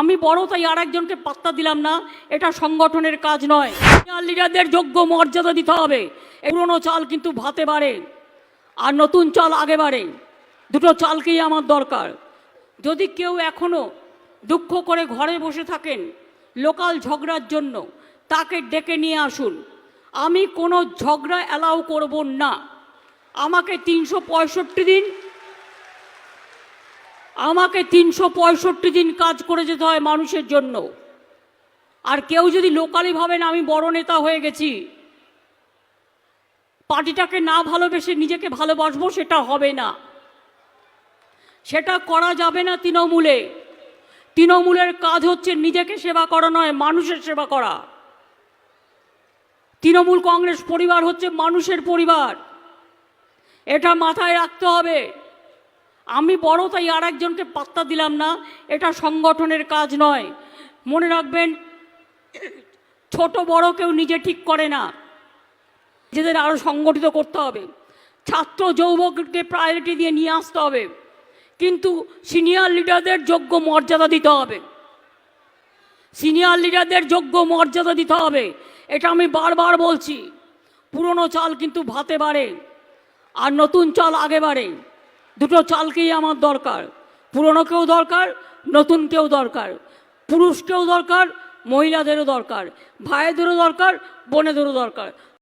আমি বড়, তাই আর একজনকে পাত্তা দিলাম না। এটা সংগঠনের কাজ নয়। লিডারদের যোগ্য মর্যাদা দিতে হবে। পুরনো চাল কিন্তু ভাতে বাড়ে, আর নতুন চাল আগে বাড়ে। দুটো চালকেই আমার দরকার। যদি কেউ এখনও দুঃখ করে ঘরে বসে থাকেন লোকাল ঝগড়ার জন্য, তাকে ডেকে নিয়ে আসুন। আমি কোনো ঝগড়া অ্যালাউ করব না। আমাকে তিনশো পঁয়ষট্টি দিন আমাকে তিনশো পঁয়ষট্টি দিন কাজ করে যেতে হয় মানুষের জন্য। আর কেউ যদি লোকালি ভাবেন আমি বড় নেতা হয়ে গেছি, পার্টিটাকে না ভালোবেসে নিজেকে ভালোবাসবো সেটা হবে না। সেটা করা যাবে না তৃণমূলে। তৃণমূলের কাজ হচ্ছে নিজেকে সেবা করা নয়, মানুষের সেবা করা। তৃণমূল কংগ্রেস পরিবার হচ্ছে মানুষের পরিবার। এটা মাথায় রাখতে হবে। আমি বড়, তাই আর একজনকে পাত্তা দিলাম না। এটা সংগঠনের কাজ নয়। মনে রাখবেন, ছোট বড় কেউ নিজে ঠিক করে না। নিজেদের আরও সংগঠিত করতে হবে। ছাত্র যৌবককে প্রায়োরিটি দিয়ে নিয়ে আসতে হবে। কিন্তু সিনিয়র লিডারদের যোগ্য মর্যাদা দিতে হবে। সিনিয়র লিডারদের যোগ্য মর্যাদা দিতে হবে। এটা আমি বারবার বলছি। পুরনো চাল কিন্তু ভাতে বাড়ে, আর নতুন চাল আগে বাড়ে। দুটো চালকেই আমার দরকার। পুরনোকেও দরকার নতুনকেও দরকার। পুরুষকেও দরকার, মহিলাদেরও দরকার, ভাইদেরও দরকার, বোনেদেরও দরকার।